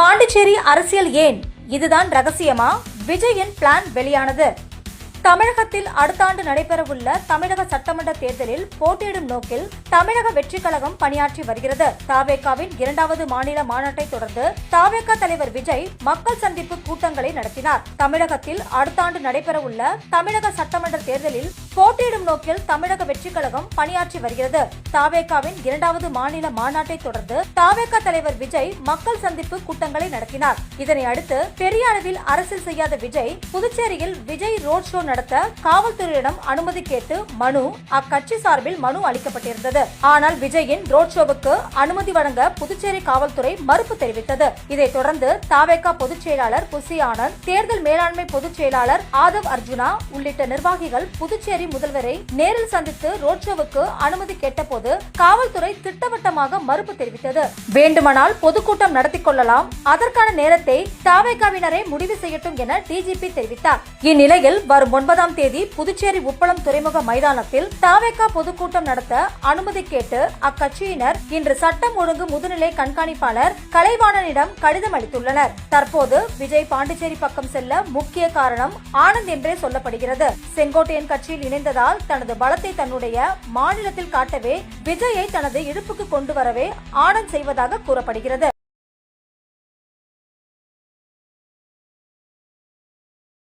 பாண்டிச்சேரி அரசியல் ஏன்? இதுதான் ரகசியமா? விஜயின் பிளான் வெளியானது. தமிழகத்தில் அடுத்த ஆண்டு நடைபெறவுள்ள தமிழக சட்டமன்ற தேர்தலில் போட்டியிடும் நோக்கில் தமிழக வெற்றிக் கழகம் பணியாற்றி வருகிறது. தாவேகாவின் இரண்டாவது மாநில மாநாட்டை தொடர்ந்து தாவேக்கா தலைவர் விஜய் மக்கள் சந்திப்பு கூட்டங்களை நடத்தினார். தமிழகத்தில் அடுத்த ஆண்டு நடைபெறவுள்ள தமிழக சட்டமன்ற தேர்தலில் போட்டியிடும் நோக்கில் தமிழக வெற்றிக் கழகம் பணியாற்றி வருகிறது. தாவேகாவின் இரண்டாவது மாநில மாநாட்டை தொடர்ந்து தாவேகா தலைவர் விஜய் மக்கள் சந்திப்பு கூட்டங்களை நடத்தினார். இதனை அடுத்து பெரிய அளவில் அரசியல் செய்யாத விஜய் புதுச்சேரியில் விஜய் ரோட் ஷோ நடத்த காவல்துறையிடம் அனுமதி கேட்டு மனு அக்கட்சி சார்பில் மனு அளிக்கப்பட்டிருந்தது. ஆனால் விஜயின் ரோட் ஷோவுக்கு அனுமதி வழங்க புதுச்சேரி காவல்துறை மறுப்பு தெரிவித்தது. இதைத் தொடர்ந்து தாவேகா பொதுச் செயலாளர் புசி ஆனந்த் தேர்தல் மேலாண்மை பொதுச் செயலாளர் ஆதவ் அர்ஜுனா உள்ளிட்ட நிர்வாகிகள் புதுச்சேரி முதல்வரை நேரில் சந்தித்து ரோட் ஷோவுக்கு அனுமதி கேட்டபோது காவல்துறை திட்டவட்டமாக மறுப்பு தெரிவித்தது. வேண்டுமானால் பொதுக்கூட்டம் நடத்திக் கொள்ளலாம். அதற்கான நேரத்தை தாவேகாவினரே முடிவு செய்யட்டும் என டிஜிபி தெரிவித்தார். இந்நிலையில் வரும் ஒன்பதாம் தேதி புதுச்சேரி உப்பளம் துறைமுக மைதானத்தில் தாவேகா பொதுக்கூட்டம் நடத்த அனுமதி அனுமதி கேட்டு அக்கட்சியினர் இன்று சட்டம் ஒழுங்கு முதுநிலை கண்காணிப்பாளர் கலைவாணனிடம் கடிதம் அளித்துள்ளனர். தற்போது விஜய் பாண்டிச்சேரி பக்கம் செல்ல முக்கிய காரணம் ஆனந்த் என்றே சொல்லப்படுகிறது. செங்கோட்டையன் கட்சியில் இணைந்ததால் தனது பலத்தை தன்னுடைய மாநிலத்தில் காட்டவே விஜயை தனது இடுப்புக்கு கொண்டு வரவே ஆனந்த் செய்வதாக கூறப்படுகிறது.